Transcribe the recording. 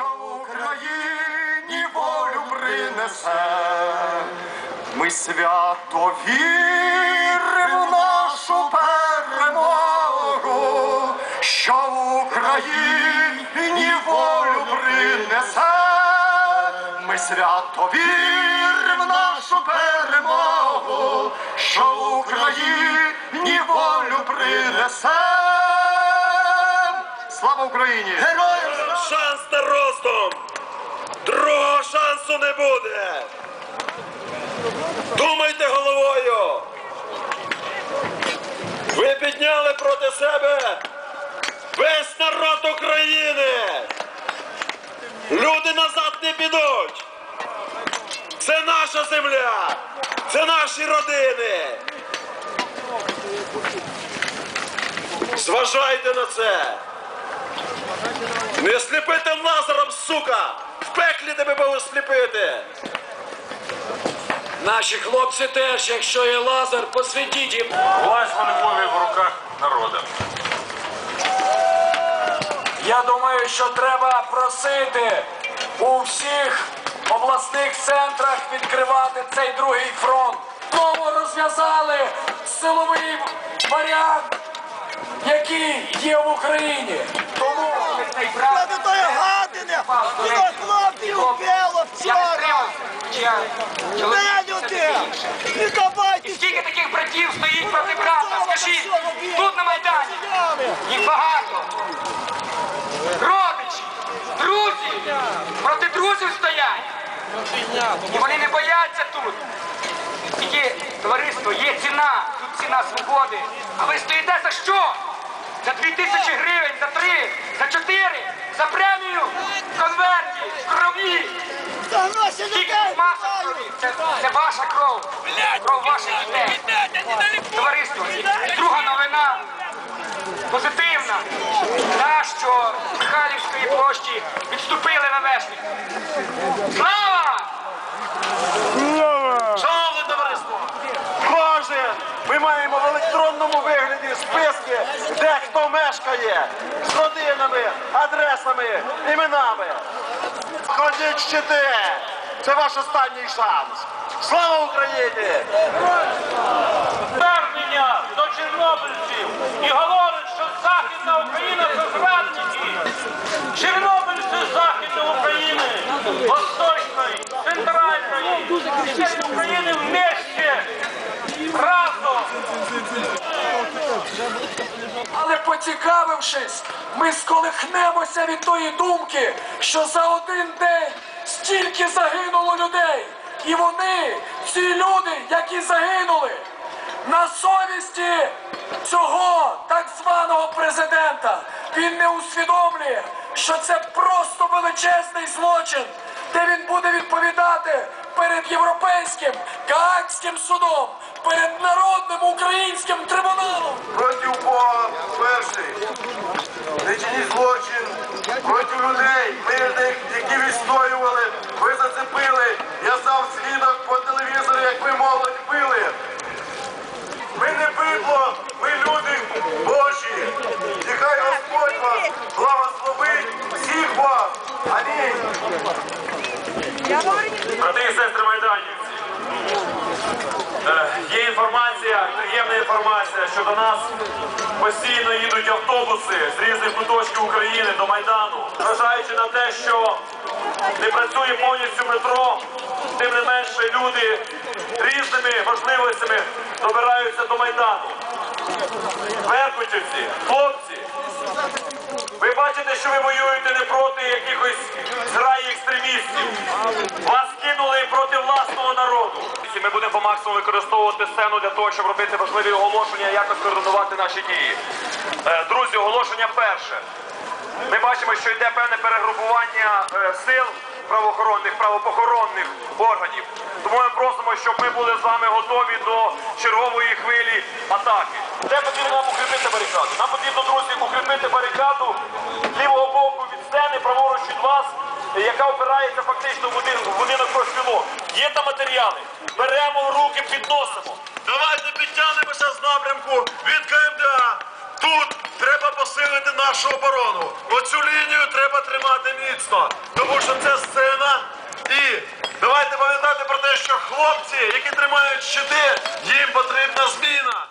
що в Україні волю принесе. Ми свято віримо в нашу перемогу, що в Україні волю принесе. Ми свято віримо в нашу перемогу, що в Україні волю принесе. Слава Україні! Героям! Шанс на ростом! Другого шансу не буде! Думайте головою! Ви підняли проти себе весь народ України! Люди назад не підуть! Це наша земля! Це наші родини! Зважайте на це! Не сліпити лазером, сука! В пеклі тебе будуть сліпити! Наші хлопці теж, якщо є лазер, посвітіть їм. Власть манипулює в руках народу. Я думаю, що треба просити у всіх обласних центрах відкривати цей другий фронт. Тому розв'язали силовий варіант, який є в Україні. Тому Та до тої гадини! Кіно хлопців вбило вчора! Не люди! Не давайте! Скільки таких братів стоїть проти брата? Скажіть, тут на Майдані їх багато. Родичі, друзі, проти друзів стоять. І вони не бояться тут. Тільки, товариство, є ціна, тут ціна свободи. А ви стоїте за що? За дві тисячі гривень, за три, за чотири, за премію в конверті, в крові. Та гроші Скільки крові? Це, це ваша кров. Кров ваших дітей. Товариство, друга новина позитивна. Та, що з Михайлівської площі відступили на весні. Слава! Шановне товариство! Кожен! Ми маємо в електронному вигляді списки, де хто мешкає, з родинами, адресами, іменами. Ходіть щити! Це ваш останній шанс! Слава Україні! Звернення до чорнобильців і говорить, що Західна Україна це зрадники. Чорнобильці Західної України, Восточної, Центральної, всієї України вместе, разом. Поцікавившись, ми сколихнемося від тої думки, що за один день стільки загинуло людей. І вони, ці люди, які загинули, на совісті цього так званого президента, він не усвідомлює, що це просто величезний злочин, де він буде відповідати перед європейським Гаагським судом, перед народним українським трибуналом. Не злочин проти людей, мирних, які відстоювали. Ви зацепили. Я сам свідок по телевізору, як ви молодь били. Ми не бидло, ми люди Божі. І хай Господь вас благословить всіх вас. Амінь. Брати і сестри майданівці, е, є інформація, приємна інформація, що до нас постійно їдуть автобуси з різних куточків України до Майдану. Зважаючи на те, що не працює повністю метро, тим не менше люди різними можливостями добираються до Майдану. Беркутівці, хлопці, ви бачите, що ви воюєте не проти якихось зраї екстремістів. Вас кинули проти власного народу. Ми будемо по максимуму використовувати сцену для того, щоб робити важливі оголошення і якось координувати наші дії. Е, Друзі, оголошення перше. Ми бачимо, що йде певне перегрупування е, сил правоохоронних, правопохоронних органів. Тому ми просимо, щоб ми були з вами готові до чергової хвилі атаки. Де потрібно нам укріпити барикаду? Нам потрібно, друзі, укріпити барикаду лівого боку від стени, праворуч від вас, яка опирається фактично в будинок профспілок. Є там матеріали. Беремо в руки, підносимо. Давайте підтягнемося з напрямку від КМДА. Тут треба посилити нашу оборону. Оцю лінію треба тримати міцно. тому що це сцена. І давайте пам'ятати про те, що хлопці, які тримають щити, їм потрібна зміна.